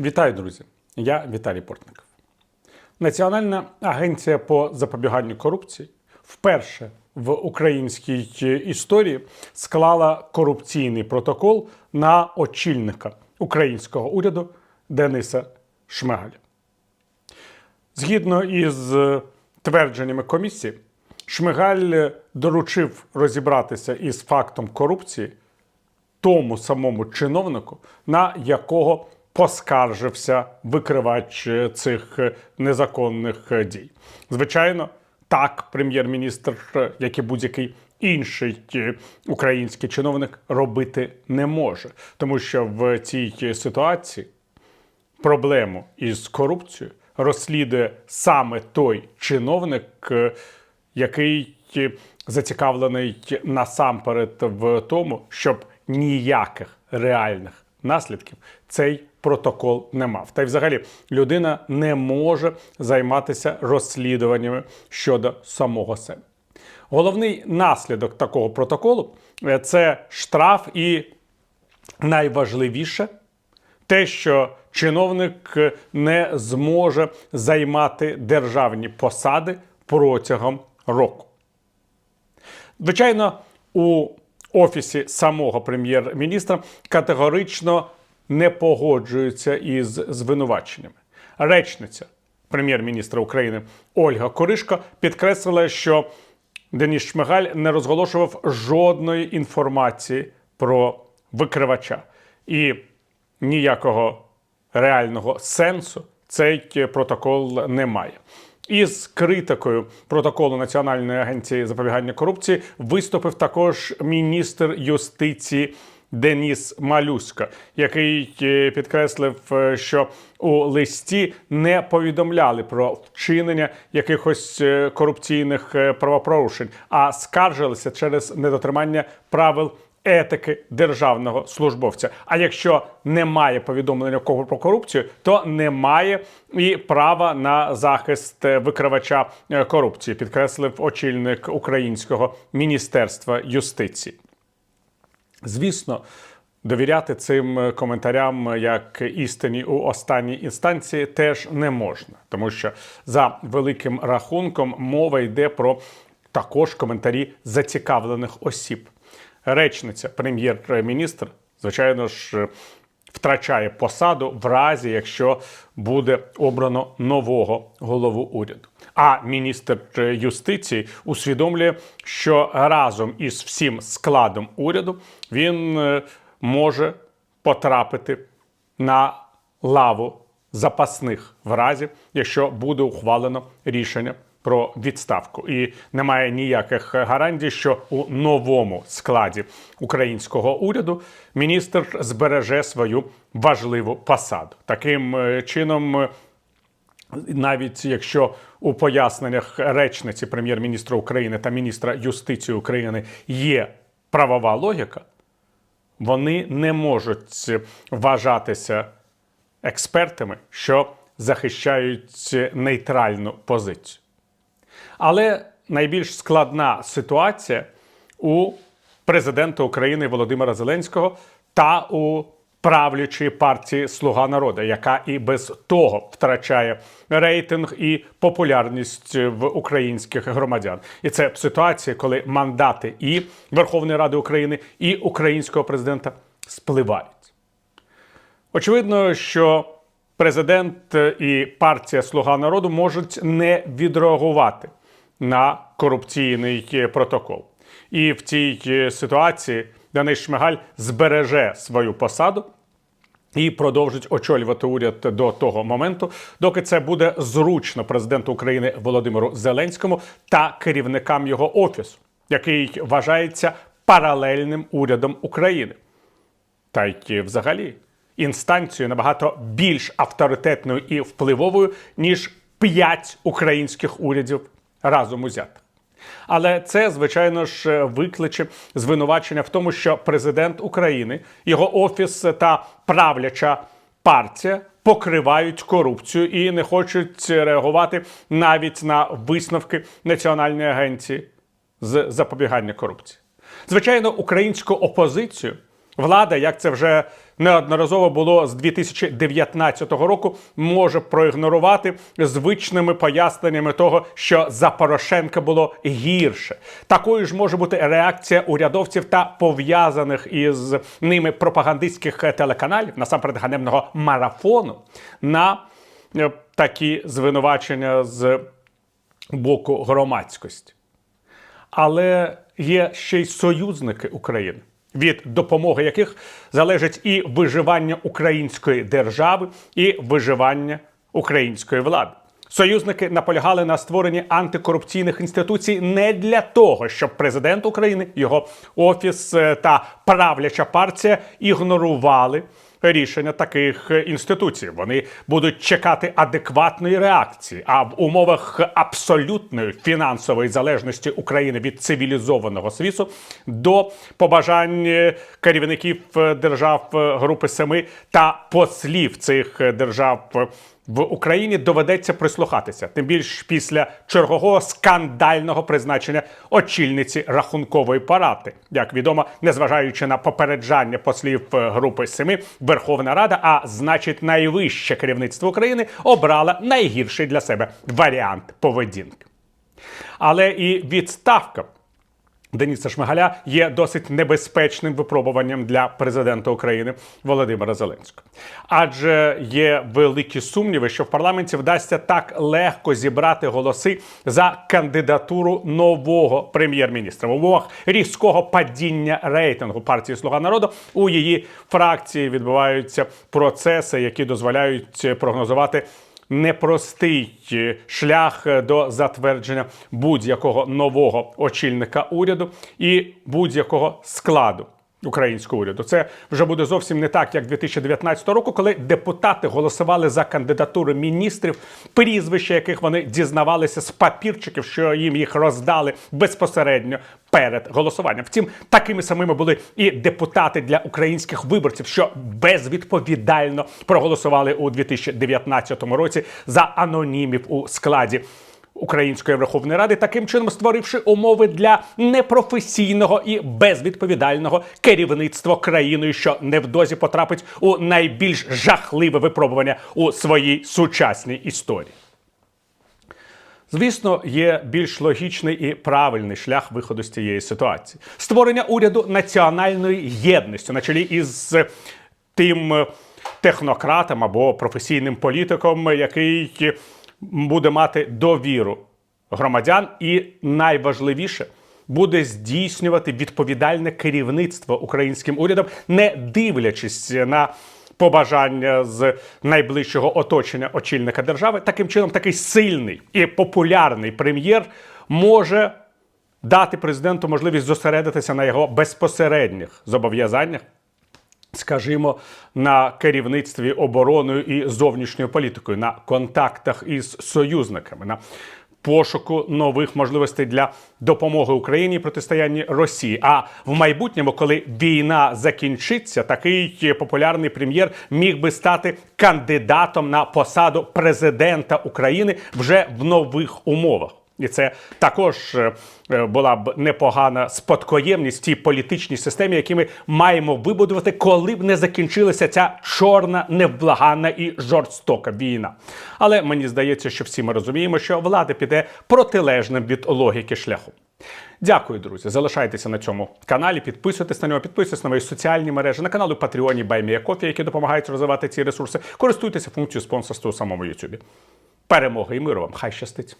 Вітаю, друзі! Я Віталій Портников. Національна агенція по запобіганню корупції вперше в українській історії склала корупційний протокол на очільника українського уряду Дениса Шмигаля. Згідно із твердженнями комісії, Шмигаль доручив розібратися із фактом корупції тому самому чиновнику, на якого поскаржився викривач е, цих е, незаконних е, дій. Звичайно, так прем'єр-міністр, як і будь-який інший український чиновник, робити не може, тому що в цій ситуації проблему із корупцією розслідує саме той чиновник, який зацікавлений насамперед в тому, щоб ніяких реальних наслідків цей протокол не мав. Та й взагалі людина не може займатися розслідуваннями щодо самого себе. Головний наслідок такого протоколу е, це штраф і найважливіше те, що чиновник не зможе займати державні посади протягом року. Звичайно, у офісі самого прем'єр-міністра категорично не погоджуються із звинуваченнями. Речниця прем'єр-міністра України Ольга Коришко підкреслила, що Деніс Шмигаль не розголошував жодної інформації про викривача і ніякого реального сенсу цей протокол не має. Із критикою протоколу Національної агенції запобігання корупції виступив також міністр юстиції Деніс Малюська, який е, підкреслив, е, що у листі не повідомляли про вчинення якихось е, корупційних правопорушень, а скаржилися через недотримання правил етики державного службовця. А якщо немає повідомлення кого про корупцію, то немає і права на захист викривача корупції, підкреслив очільник українського міністерства юстиції. Звісно, довіряти цим коментарям як істині у останній інстанції теж не можна, тому що за великим рахунком мова йде про також коментарі зацікавлених осіб. Речниця прем'єр-міністр, звичайно ж, втрачає посаду в разі, якщо буде обрано нового голову уряду. А міністр юстиції усвідомлює, що разом із всім складом уряду він е, може потрапити на лаву запасних в разі, якщо буде ухвалено рішення про відставку. І немає ніяких гарантій, що у новому складі українського уряду міністр збереже свою важливу посаду. Таким е, чином. Навіть якщо у поясненнях речниці прем'єр-міністра України та міністра юстиції України є правова логіка, вони не можуть вважатися експертами, що захищають нейтральну позицію. Але найбільш складна ситуація у президента України Володимира Зеленського та у правлячої партії Слуга народу, яка і без того втрачає рейтинг і популярність в українських громадян. І це ситуація, коли мандати і Верховної Ради України, і українського президента спливають. Очевидно, що президент і партія Слуга народу можуть не відреагувати на корупційний протокол. І в цій ситуації Денис Шмигаль збереже свою посаду і продовжить очолювати уряд до того моменту, доки це буде зручно президенту України Володимиру Зеленському та керівникам його офісу, який вважається паралельним урядом України. Та й взагалі інстанцією набагато більш авторитетною і впливовою, ніж п'ять українських урядів разом узятих. Але це, звичайно ж, викличе звинувачення в тому, що президент України, його офіс та правляча партія покривають корупцію і не хочуть реагувати навіть на висновки Національної агенції з запобігання корупції. Звичайно, українську опозицію влада, як це вже неодноразово було з 2019 року, може проігнорувати звичними поясненнями того, що за Порошенка було гірше. Такою ж може бути реакція урядовців та пов'язаних із ними пропагандистських телеканалів, насамперед ганебного марафону, на е, такі звинувачення з боку громадськості. Але є ще й союзники України, від допомоги яких залежить і виживання української держави, і виживання української влади. Союзники наполягали на створенні антикорупційних інституцій не для того, щоб президент України, його офіс е, та правляча партія ігнорували рішення таких е, інституцій. Вони будуть чекати адекватної реакції. А в умовах абсолютної фінансової залежності України від цивілізованого світу до побажань е, керівників е, держав Групи Семи та послів цих держав. В Україні доведеться прислухатися, тим більш після чергового скандального призначення очільниці рахункової парати. Як відомо, незважаючи на попереджання послів е, групи семи, Верховна Рада, а значить найвище керівництво України, обрала найгірший для себе варіант поведінки. Але і відставка Дениса Шмигаля є досить небезпечним випробуванням для президента України Володимира Зеленського. Адже є великі сумніви, що в парламенті вдасться так легко зібрати голоси за кандидатуру нового прем'єр-міністра в умовах різкого падіння рейтингу партії Слуга народу у її фракції відбуваються процеси, які дозволяють прогнозувати непростий е, шлях е, до затвердження будь-якого нового очільника уряду і будь-якого складу. Українського уряду це вже буде зовсім не так, як 2019 року, коли депутати голосували за кандидатури міністрів, прізвища яких вони дізнавалися з папірчиків, що їм їх роздали безпосередньо перед голосуванням. Втім, такими самими були і депутати для українських виборців, що безвідповідально проголосували у 2019 році за анонімів у складі. Української Верховної Ради, таким чином створивши умови для непрофесійного і безвідповідального керівництва країною, що невдовзі потрапить у найбільш жахливе випробування у своїй сучасній історії. Звісно, є більш логічний і правильний шлях виходу з цієї ситуації: створення уряду національної єдності на чолі із тим е, технократом або професійним політиком, який буде мати довіру громадян, і найважливіше буде здійснювати відповідальне керівництво українським урядом, не дивлячись на побажання з найближчого оточення очільника держави. Таким чином, такий сильний і популярний прем'єр може дати президенту можливість зосередитися на його безпосередніх зобов'язаннях скажімо, на керівництві обороною і зовнішньою політикою, на контактах із союзниками, на пошуку нових можливостей для допомоги Україні і протистоянні Росії. А в майбутньому, коли війна закінчиться, такий популярний прем'єр міг би стати кандидатом на посаду президента України вже в нових умовах. І це також е, е, була б непогана спадкоємність тій політичній системі, які ми маємо вибудувати, коли б не закінчилася ця чорна, невблаганна і жорстока війна. Але мені здається, що всі ми розуміємо, що влада піде протилежним від логіки шляху. Дякую, друзі. Залишайтеся на цьому каналі, підписуйтесь на нього, підписуйтесь на мої соціальні мережі, на канали Patreon, Баймія які допомагають розвивати ці ресурси. Користуйтеся функцією спонсорства у самому Ютубі. Перемоги і миру вам! Хай щастить!